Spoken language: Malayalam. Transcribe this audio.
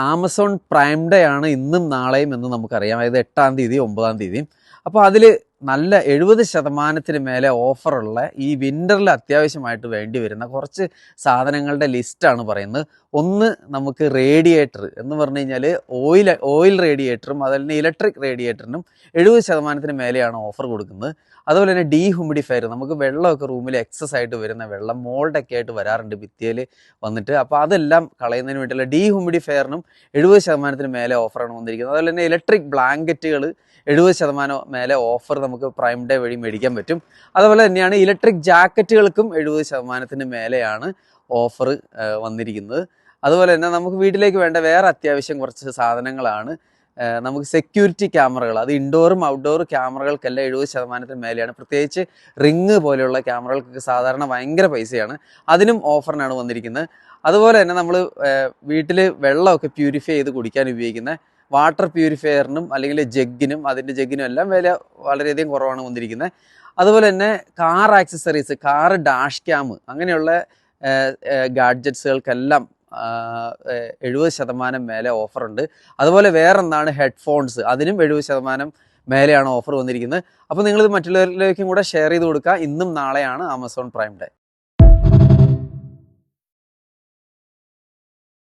ആമസോൺ പ്രൈം ഡേ ആണ് ഇന്നും നാളെയും എന്ന് നമുക്കറിയാം. അതായത് എട്ടാം തീയതി ഒമ്പതാം തീയതി. അപ്പോൾ അതിൽ നല്ല എഴുപത് ശതമാനത്തിന് മേലെ ഓഫറുള്ള ഈ വിന്ററിൽ അത്യാവശ്യമായിട്ട് വേണ്ടി വരുന്ന കുറച്ച് സാധനങ്ങളുടെ ലിസ്റ്റാണ് പറയുന്നത്. ഒന്ന് നമുക്ക് റേഡിയേറ്റർ എന്ന് പറഞ്ഞു കഴിഞ്ഞാൽ ഓയിൽ ഓയിൽ റേഡിയേറ്ററും അതുപോലെ ഇലക്ട്രിക് റേഡിയേറ്ററിനും എഴുപത് ശതമാനത്തിന് മേലെയാണ് ഓഫർ കൊടുക്കുന്നത്. അതുപോലെ തന്നെ ഡീഹ്യൂമിഡിഫയർ നമുക്ക് വെള്ളമൊക്കെ റൂമിൽ എക്സസ് ആയിട്ട് വരുന്ന വെള്ളം മോൾഡൊക്കെ ആയിട്ട് വരാറുണ്ട് ഭിത്തിയിൽ വന്നിട്ട്. അപ്പോൾ അതെല്ലാം കളയുന്നതിന് വേണ്ടിയുള്ള ഡീഹ്യൂമിഡിഫയറിനും എഴുപത് ശതമാനത്തിന് മേലെ ഓഫറാണ് വന്നിരിക്കുന്നത്. അതുപോലെ തന്നെ ഇലക്ട്രിക് ബ്ലാങ്കറ്റുകൾ എഴുപത് ശതമാനം മേലെ ഓഫർ നമുക്ക് പ്രൈം ഡേ വഴി മേടിക്കാൻ പറ്റും. അതുപോലെ തന്നെയാണ് ഇലക്ട്രിക് ജാക്കറ്റുകൾക്കും എഴുപത് ശതമാനത്തിന് മേലെയാണ് ഓഫർ വന്നിരിക്കുന്നത്. അതുപോലെ തന്നെ നമുക്ക് വീട്ടിലേക്ക് വേണ്ട വേറെ അത്യാവശ്യം കുറച്ച് സാധനങ്ങളാണ്. നമുക്ക് സെക്യൂരിറ്റി ക്യാമറകൾ അത് ഇൻഡോറും ഔട്ട്ഡോർ ക്യാമറകൾക്കെല്ലാം എഴുപത് ശതമാനത്തിന് മേലെയാണ്. പ്രത്യേകിച്ച് റിങ് പോലെയുള്ള ക്യാമറകൾക്കൊക്കെ സാധാരണ ഭയങ്കര പൈസയാണ്. അതിനും ഓഫറിനാണ് വന്നിരിക്കുന്നത്. അതുപോലെ തന്നെ നമ്മൾ വീട്ടിൽ വെള്ളമൊക്കെ പ്യൂരിഫൈ ചെയ്ത് കുടിക്കാൻ ഉപയോഗിക്കുന്ന വാട്ടർ പ്യൂരിഫയറിനും അല്ലെങ്കിൽ ജഗ്ഗിനും അതിന്റെ ജഗ്ഗിനും എല്ലാം വില വളരെയധികം കുറവാണ് വന്നിരിക്കുന്നത്. അതുപോലെ തന്നെ car accessories car dash cam അങ്ങനെയുള്ള ഗാഡ്ജറ്റ്സുകൾക്കെല്ലാം എഴുപത് ശതമാനം മേലെ ഓഫറുണ്ട് അതുപോലെ വേറൊന്നാണ് ഹെഡ്ഫോൺസ് അതിനും എഴുപത് ശതമാനം മേലെയാണ് ഓഫർ വന്നിരിക്കുന്നത്. അപ്പോൾ നിങ്ങളിത് മറ്റുള്ളവരിലേക്കും കൂടെ ഷെയർ ചെയ്ത് കൊടുക്കുക. ഇന്നും നാളെയാണ് ആമസോൺ പ്രൈം ഡേ